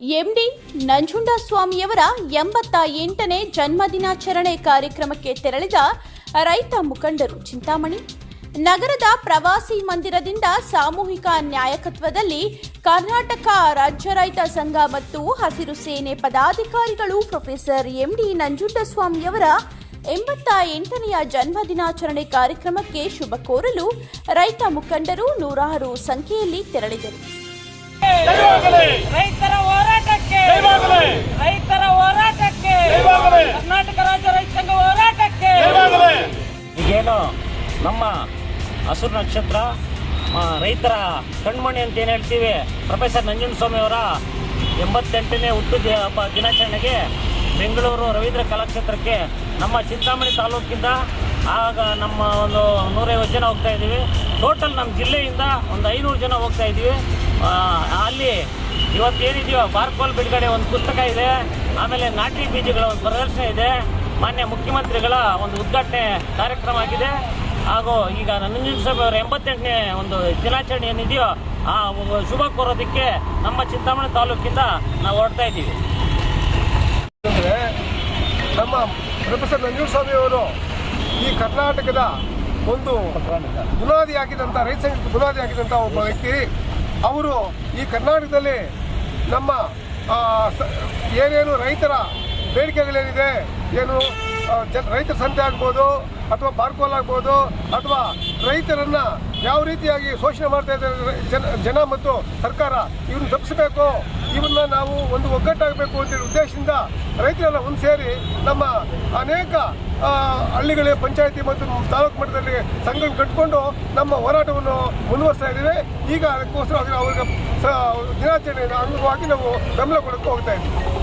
MD ನಂಜುಂಡಸ್ವಾಮಿಯವರ ಎಂಬತ್ತ ಎಂಟನೇ ಜನ್ಮದಿನಾಚರಣೆ ಕಾರ್ಯಕ್ರಮಕ್ಕೆ ತೆರಳಿದ ರೈತ ಮುಖಂಡರು ಚಿಂತಾಮಣಿ. ನಗರದ ಪ್ರವಾಸಿ ಮಂದಿರದಿಂದ ಸಾಮೂಹಿಕ ನ್ಯಾಯಕತ್ವದಲ್ಲಿ ಕರ್ನಾಟಕ ರಾಜ್ಯ ರೈತ ಸಂಘ ಮತ್ತು ಹಸಿರು ಸೇನೆ ಪದಾಧಿಕಾರಿಗಳು ಪ್ರೊಫೆಸರ್ ಎಂಡಿ ನಂಜುಂಡಸ್ವಾಮಿಯವರ ಎಂಬತ್ತ ಎಂಟನೆಯ ಜನ್ಮದಿನಾಚರಣೆ ಕಾರ್ಯಕ್ರಮಕ್ಕೆ ಶುಭ ಕೋರಲು ರೈತ ಮುಖಂಡರು ನೂರಾರು ಸಂಖ್ಯೆಯಲ್ಲಿ ತೆರಳಿದರು. ಹೋರಾಟಕ್ಕೆ ರೈತರ ಹೋರಾಟಕ್ಕೆ ಕರ್ನಾಟಕ ರಾಜ್ಯ ರೈತ ಸಂಘ ಹೋರಾಟಕ್ಕೆ ಈಗೇನು ನಮ್ಮ ಹಸುರು ನಕ್ಷತ್ರ ರೈತರ ಕಣ್ಮಣಿ ಅಂತ ಏನು ಹೇಳ್ತೀವಿ? ಪ್ರೊಫೆಸರ್ ನಂಜುಂಡಸ್ವಾಮಿ ಅವರ ಎಂಬತ್ತೆಂಟನೇ ಹುಟ್ಟು ಹಬ್ಬ ದಿನಾಚರಣೆಗೆ ಬೆಂಗಳೂರು ರವೀಂದ್ರ ಕಲಾಕ್ಷೇತ್ರಕ್ಕೆ ನಮ್ಮ ಚಿಂತಾಮಣಿ ತಾಲೂಕಿಂದ ಆಗ ನಮ್ಮ ಒಂದು ನೂರೈವತ್ತು ಜನ ಹೋಗ್ತಾ ಇದ್ದೀವಿ. ಟೋಟಲ್ ನಮ್ಮ ಜಿಲ್ಲೆಯಿಂದ ಒಂದು ಐನೂರು ಜನ ಹೋಗ್ತಾ ಇದ್ದೀವಿ. ಆ, ಅಲ್ಲಿ ಇವತ್ತೇನಿದೆಯೋ ಬಾರ್ಕೋಲ್ ಬಿಡುಗಡೆ ಒಂದು ಪುಸ್ತಕ ಇದೆ. ಆಮೇಲೆ ನಾಟಿ ಬೀಜಗಳ ಒಂದು ಪ್ರದರ್ಶನ ಇದೆ. ಮಾನ್ಯ ಮುಖ್ಯಮಂತ್ರಿಗಳ ಒಂದು ಉದ್ಘಾಟನೆ ಕಾರ್ಯಕ್ರಮ ಆಗಿದೆ. ಹಾಗೂ ಈಗ ನಂಜುಂಡಸ್ವಾಮಿ ಅವರ ಎಂಬತ್ತೆಂಟನೇ ಒಂದು ದಿನಾಚರಣೆ ಏನಿದೆಯೋ ಆ ಶುಭ ಕೋರೋದಕ್ಕೆ ನಮ್ಮ ಚಿಂತಾಮಣಿ ತಾಲೂಕಿಂದ ನಾವು ಹೊರಡ್ತಾ ಇದ್ದೀವಿ. ನಮ್ಮ ಪ್ರೊಫೆಸರ್ ನಂಜುಸ್ವಾಮಿ ಅವರು ಈ ಕರ್ನಾಟಕದ ಒಂದು ಬುನಾದಿ ಆಗಿದಂಥ ರೈತ ಹಾಕಿದಂಥ ಒಬ್ಬ ವ್ಯಕ್ತಿ. ಅವರು ಈ ಕರ್ನಾಟಕದಲ್ಲಿ ನಮ್ಮ ಏನೇನು ರೈತರ ಬೇಡಿಕೆಗಳೇನಿದೆ, ಏನು ರೈತರ ಸಂತೆ ಆಗ್ಬೋದು, ಅಥವಾ ಬಾರ್ಕೋಲ್ ಆಗ್ಬೋದು, ಅಥವಾ ರೈತರನ್ನು ಯಾವ ರೀತಿಯಾಗಿ ಶೋಷಣೆ ಮಾಡ್ತಾ ಇದ್ದಾರೆ, ಜನ ಜನ ಮತ್ತು ಸರ್ಕಾರ ಇವನ್ನ ತಪ್ಪಿಸಬೇಕು ಇವನ್ನ ನಾವು ಒಂದು ಒಗ್ಗಟ್ಟಾಗಬೇಕು ಅಂತ ಉದ್ದೇಶದಿಂದ ರೈತರೆಲ್ಲ ಒಂದು ಸೇರಿ ನಮ್ಮ ಅನೇಕ ಹಳ್ಳಿಗಳ, ಪಂಚಾಯತಿ ಮತ್ತು ತಾಲೂಕು ಮಟ್ಟದಲ್ಲಿ ಸಂಘ ಕಟ್ಟಿಕೊಂಡು ನಮ್ಮ ಹೋರಾಟವನ್ನು ಮುಂದುವರಿಸ್ತಾ ಇದ್ದೇವೆ. ಈಗ ಅದಕ್ಕೋಸ್ಕರ ಅವರಿಗೆ ದಿನಾಚರಣೆಯ ಅಂಗವಾಗಿ ನಾವು ಬೆಂಬಲ ಕೊಡಕ್ಕೆ ಹೋಗ್ತಾ ಇದ್ದೀವಿ.